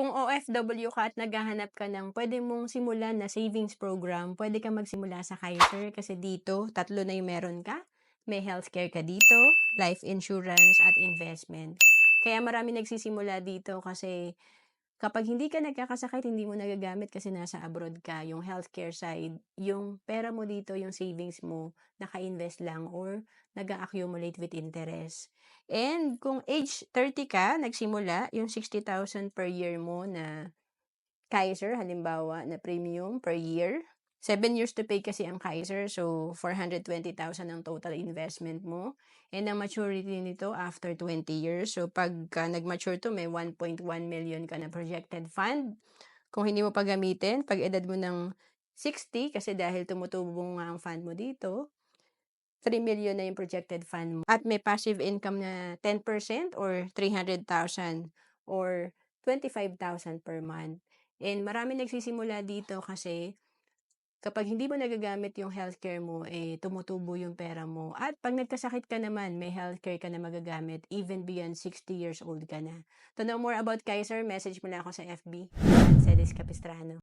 Kung OFW ka at naghahanap ka ng pwede mong simulan na savings program, pwede kang magsimula sa Kaiser kasi dito, tatlo na yung meron ka. May healthcare ka dito, life insurance at investment. Kaya marami nagsisimula dito kasi kapag hindi ka nagkakasakit, hindi mo nagagamit kasi nasa abroad ka, yung healthcare side, yung pera mo dito, yung savings mo, naka-invest lang or nag-accumulate with interest. And kung age 30 ka, nagsimula, yung 60,000 per year mo na Kaiser, halimbawa, na premium per year. 7 years to pay kasi ang Kaiser, so 420,000 ang total investment mo. And ang maturity nito after 20 years. So pagka nag-mature to, may 1.1 million ka na projected fund. Kung hindi mo pa gamitin, pag edad mo ng 60, kasi dahil tumutubo nga ang fund mo dito, 3 million na yung projected fund mo. At may passive income na 10% or 300,000 or 25,000 per month. And marami nagsisimula dito kasi kapag hindi mo nagagamit yung healthcare mo, eh, tumutubo yung pera mo. At pag nagkasakit ka naman, may healthcare ka na magagamit even beyond 60 years old ka na. To know more about Kaiser, message mo na ako sa FB. Celis Capistrano.